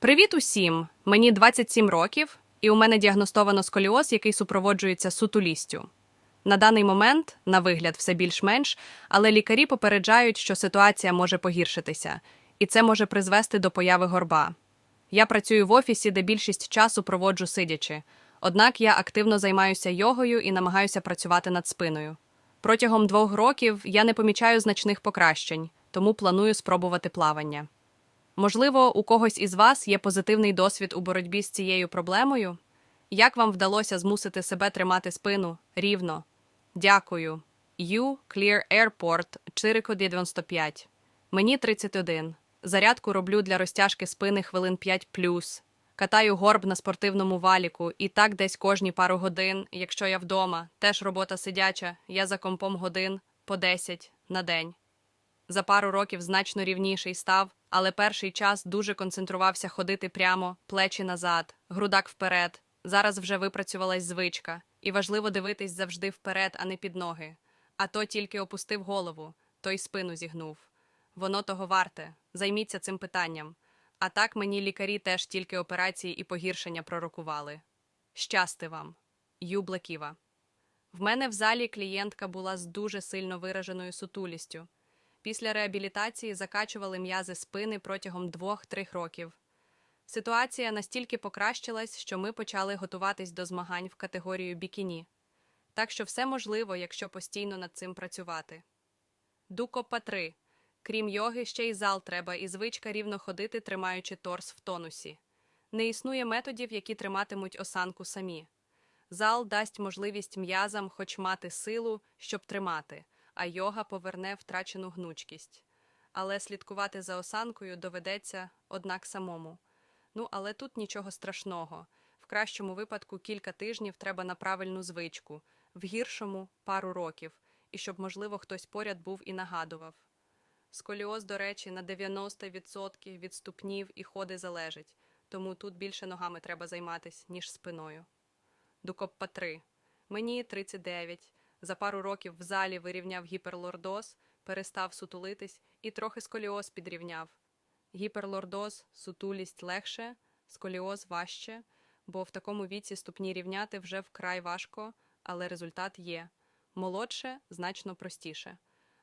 Привіт усім! Мені 27 років, і у мене діагностовано сколіоз, який супроводжується сутулістю. На даний момент, на вигляд, все більш-менш, але лікарі попереджають, що ситуація може погіршитися, і це може призвести до появи горба. Я працюю в офісі, де більшість часу проводжу сидячи, однак я активно займаюся йогою і намагаюся працювати над спиною. Протягом двох років я не помічаю значних покращень, тому планую спробувати плавання. Можливо, у когось із вас є позитивний досвід у боротьбі з цією проблемою? Як вам вдалося змусити себе тримати спину рівно? Дякую. U Clear Airport 495. Мені 31. Зарядку роблю для розтяжки спини хвилин 5 Катаю горб на спортивному валіку і так десь кожні пару годин, якщо я вдома, теж робота сидяча, я за компом годин по 10 на день. За пару років значно рівніший став, але перший час дуже концентрувався ходити прямо, плечі назад, грудак вперед. Зараз вже випрацювалась звичка, і важливо дивитись завжди вперед, а не під ноги. А то тільки опустив голову, то й спину зігнув. Воно того варте. Займіться цим питанням. А так мені лікарі теж тільки операції і погіршення пророкували. Щасти вам, Ю Блеківа. В мене в залі клієнтка була з дуже сильно вираженою сутулістю. Після реабілітації закачували м'язи спини протягом двох-трьох років. Ситуація настільки покращилась, що ми почали готуватись до змагань в категорію бікіні. Так що все можливо, якщо постійно над цим працювати. Дукопа 3. Крім йоги, ще й зал треба, і звичка рівно ходити, тримаючи торс в тонусі. Не існує методів, які триматимуть осанку самі. Зал дасть можливість м'язам хоч мати силу, щоб тримати, а йога поверне втрачену гнучкість. Але слідкувати за осанкою доведеться, однак самому. Ну, але тут нічого страшного. В кращому випадку кілька тижнів треба на правильну звичку, в гіршому пару років, і щоб, можливо, хтось поряд був і нагадував. Сколіоз, до речі, на 90% від ступнів і ходи залежить, тому тут більше ногами треба займатися, ніж спиною. Дукоппа 3. Мені 39. За пару років в залі вирівняв гіперлордоз, перестав сутулитись і трохи сколіоз підрівняв. Гіперлордоз, сутулість легше, сколіоз важче, бо в такому віці ступні рівняти вже вкрай важко, але результат є. Молодше значно простіше.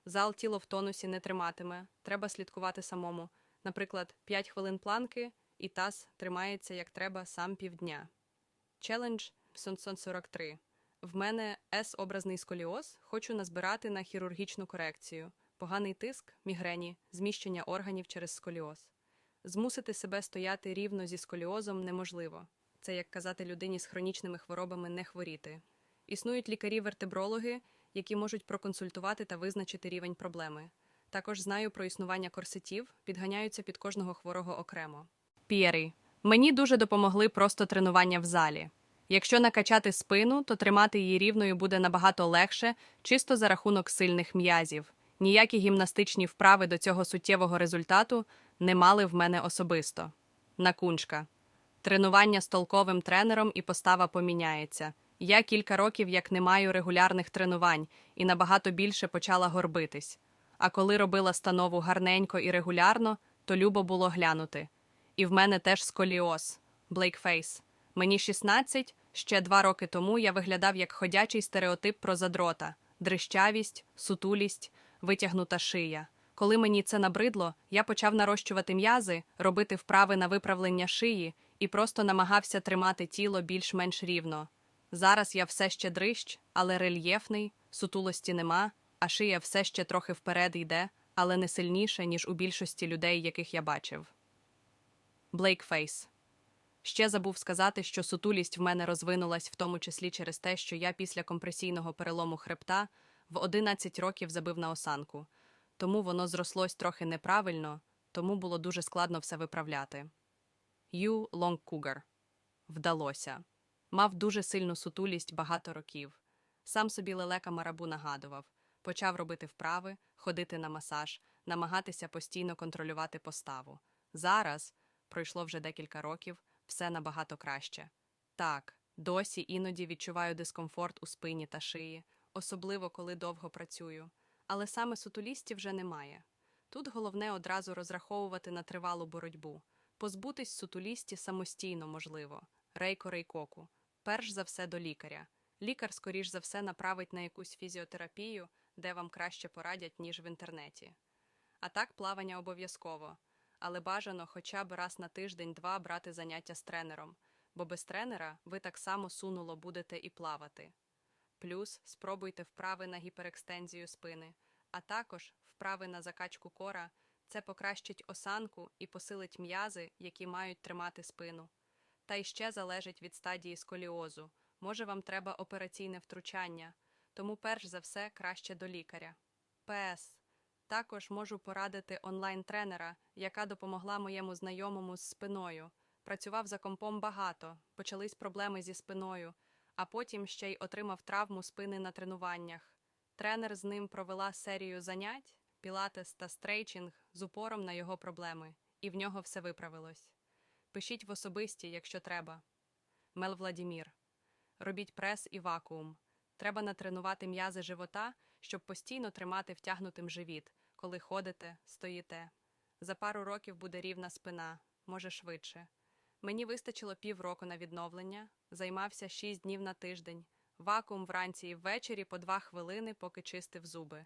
Зал тіло в тонусі не триматиме, треба слідкувати самому. Наприклад, 5 хвилин планки, і таз тримається як треба сам півдня. Челендж 743. В мене С-образний сколіоз, хочу назбирати на хірургічну корекцію, поганий тиск, мігрені, зміщення органів через сколіоз. Змусити себе стояти рівно зі сколіозом неможливо. Це як казати людині з хронічними хворобами не хворіти. Існують лікарі-вертебрологи, які можуть проконсультувати та визначити рівень проблеми. Також знаю про існування корсетів, підганяються під кожного хворого окремо. П'єрі. Мені дуже допомогли просто тренування в залі. Якщо накачати спину, то тримати її рівною буде набагато легше, чисто за рахунок сильних м'язів. Ніякі гімнастичні вправи до цього суттєвого результату не мали в мене особисто. Накунчка. Тренування з толковим тренером і постава поміняється. Я кілька років як не маю регулярних тренувань і набагато більше почала горбитись. А коли робила станову гарненько і регулярно, то любо було глянути. І в мене теж сколіоз, блейкфейс. Мені 16, ще два роки тому я виглядав як ходячий стереотип про задрота, дрищавість, сутулість, витягнута шия. Коли мені це набридло, я почав нарощувати м'язи, робити вправи на виправлення шиї і просто намагався тримати тіло більш-менш рівно. Зараз я все ще дрищ, але рельєфний, сутулості нема, а шия все ще трохи вперед йде, але не сильніше, ніж у більшості людей, яких я бачив. Блейкфейс. Ще забув сказати, що сутулість в мене розвинулась в тому числі через те, що я після компресійного перелому хребта в 11 років забив на осанку, тому воно зрослось трохи неправильно, тому було дуже складно все виправляти. Ю Лонг Кугар. Вдалося. Мав дуже сильну сутулість багато років. Сам собі лелека марабу нагадував, почав робити вправи, ходити на масаж, намагатися постійно контролювати поставу. Зараз пройшло вже декілька років, все набагато краще. Так, досі іноді відчуваю дискомфорт у спині та шиї, особливо коли довго працюю, але саме сутулісті вже немає. Тут головне одразу розраховувати на тривалу боротьбу, Позбутись сутулісті самостійно можливо. Рейко рейкоку. Перш за все до лікаря. Лікар, скоріш за все, направить на якусь фізіотерапію, де вам краще порадять, ніж в інтернеті. А так плавання обов'язково, але бажано хоча б раз на тиждень-два брати заняття з тренером, бо без тренера ви так само сунуло будете і плавати. Плюс спробуйте вправи на гіперекстензію спини, а також вправи на закачку кора. Це покращить осанку і посилить м'язи, які мають тримати спину. Та й ще залежить від стадії сколіозу. Може, вам треба операційне втручання, тому перш за все краще до лікаря. ПС. Також можу порадити онлайн-тренера, яка допомогла моєму знайомому з спиною. Працював за компом багато, почались проблеми зі спиною, а потім ще й отримав травму спини на тренуваннях. Тренер з ним провела серію занять, пілатес та стрейчинг з упором на його проблеми, і в нього все виправилось. Пишіть в особисті, якщо треба. Мел Владімір. Робіть прес і вакуум. Треба натренувати м'язи живота, щоб постійно тримати втягнутим живіт, коли ходите, стоїте. За пару років буде рівна спина, може швидше. Мені вистачило півроку на відновлення, займався шість днів на тиждень, вакуум вранці і ввечері по два хвилини, поки чистив зуби.